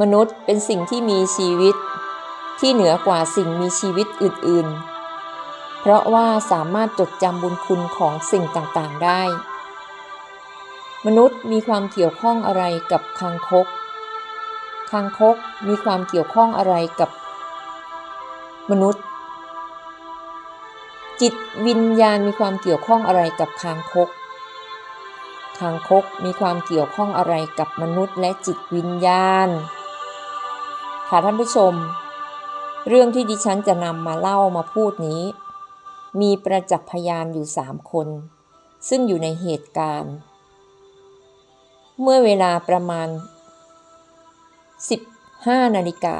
มนุษย์เป็นสิ่งที่มีชีวิต ที่เหนือกว่าสิ่งมีชีวิตอื่น ๆ เพราะว่าสามารถจดจำบุญคุณของสิ่งต่างๆได้ มนุษย์มีความเกี่ยวข้องอะไรกับคางคกคางคกมีความเกี่ยวข้องอะไรกับ มนุษย์ จิตวิญญาณมีความเกี่ยวข้องอะไรกับคางคกคางคกมีความเกี่ยวข้องอะไรกับมนุษย์และจิตวิญญาณ ค่ะท่านผู้ชม เรื่องที่ดิฉันจะนำมาเล่ามาพูดนี้ มีประจักษ์พยานอยู่สามคน ซึ่งอยู่ในเหตุการณ์ เมื่อเวลาประมาณ 15 นาฬิกา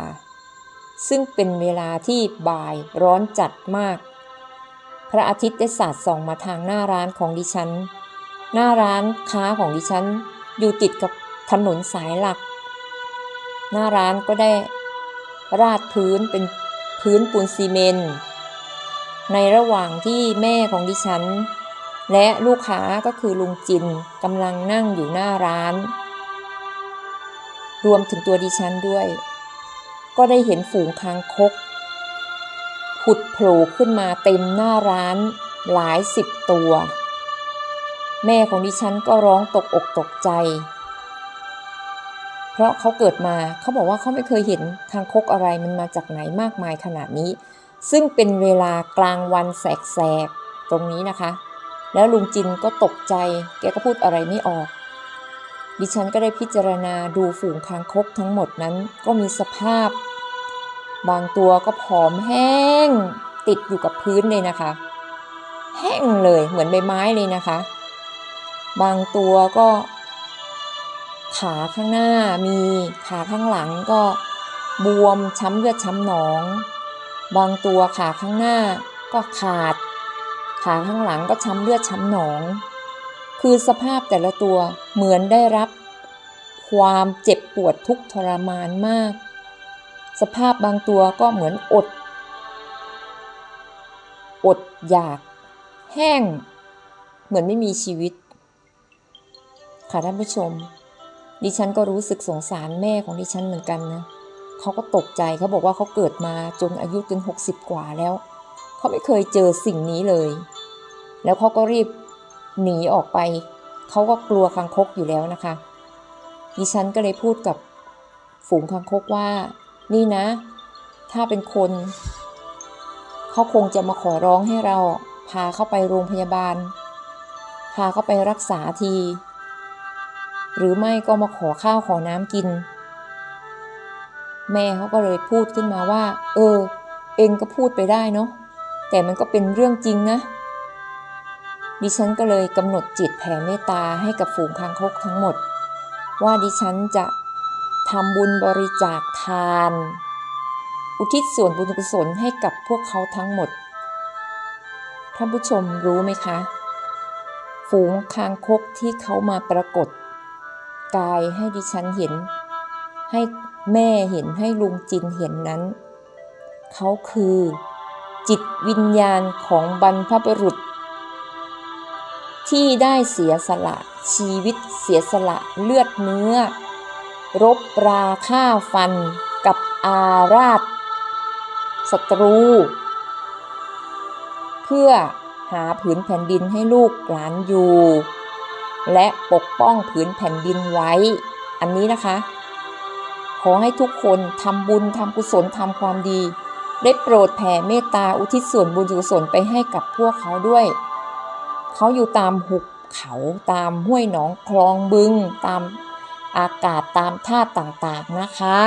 ซึ่งเป็นเวลาที่บ่ายร้อนจัดมาก พระอาทิตย์ได้สาดส่องมาทางหน้าร้านของดิฉัน หน้าร้านค้าของดิฉันอยู่ติดกับถนนสายหลัก หน้าร้านก็ได้ ราดพื้นเป็นพื้นปูนซีเมนต์ในระหว่างที่แม่ของดิฉัน และลูกค้าก็คือลุงจินกำลังนั่งอยู่หน้าร้าน รวมถึงตัวดิฉันด้วย ก็ได้เห็นฝูงคางคกผุดโผล่ขึ้นมาเต็มหน้าร้านหลายสิบตัว แม่ของดิฉันก็ร้องตกอกตกใจ ราะเขาเกิดมาเขาบอกว่าเขาไม่เคยเห็นคางคกอะไรมันมาจากไหนมากมายขนาดนี้ ซึ่งเป็นเวลากลางวันแสกๆตรงนี้นะคะ แล้วลุงจินก็ตกใจ แกก็พูดอะไรไม่ออก ดิฉันก็ได้พิจารณาดูฝูงคางคกทั้งหมดนั้นก็มีสภาพ บางตัวก็ผอมแห้ง ติดอยู่กับพื้นเลยนะคะ แห้งเลยเหมือนใบไม้เลยนะคะ บางตัวก็ ขาข้างหน้ามีขาข้างหลังก็บวมช้ำเลือดช้ำหนอง บางตัวขาข้างหน้าก็ขาด ขาข้างหลังก็ช้ำเลือดช้ำหนอง คือสภาพแต่ละตัวเหมือนได้รับ ความเจ็บปวดทุกทรมานมาก สภาพบางตัวก็เหมือนอด อดอยาก แห้ง เหมือนไม่มีชีวิต ค่ะท่านผู้ชม ดิฉันก็รู้สึกสงสารแม่ของดิฉันเหมือนกันนะเขาก็ตกใจเขาบอกว่าเขาเกิดมาจนอายุจนหกสิบกว่าแล้ว เขาไม่เคยเจอสิ่งนี้เลย แล้วเขาก็รีบหนีออกไป เขาก็กลัวคังคกอยู่แล้วนะคะ ดิฉันก็เลยพูดกับฝูงคังคกว่า นี่นะ ถ้าเป็นคน เขาคงจะมาขอร้องให้เราพาเข้าไปโรงพยาบาล พาเขาไปรักษาที หรือไม่ก็มาขอข้าวขอน้ำกิน แม่เขาก็เลยพูดขึ้นมาว่า เออ เองก็พูดไปได้เนาะแต่มันก็เป็นเรื่องจริงนะ ดิฉันก็เลยกำหนดจิตแผ่เมตตาให้กับฝูงคางคกทั้งหมด ว่าดิฉันจะทำบุญบริจาคทาน อุทิศส่วนบุญกุศลให้กับพวกเขาทั้งหมดท่านผู้ชมรู้ไหมคะ ฝูงคางคกที่เขามาปรากฏ กายให้ดิฉันเห็น ให้แม่เห็นให้ลุงจินเห็นนั้น เขาคือจิตวิญญาณของบรรพบุรุษ ที่ได้เสียสละชีวิตเสียสละเลือดเนื้อ รบราฆ่าฟันกับอาราธศัตรู เพื่อหาผืนแผ่นดินให้ลูกหลานอยู่ และปกป้องผืนแผ่นดินไว้ อันนี้นะคะ ขอให้ทุกคนทำบุญทำกุศลทำความดี ได้โปรดแผ่เมตตาอุทิศส่วนบุญกุศลไปให้กับพวกเขาด้วย เขาอยู่ตามหุบเขาตามห้วยหนองคลองบึง ตามอากาศตามท่าต่างๆนะคะ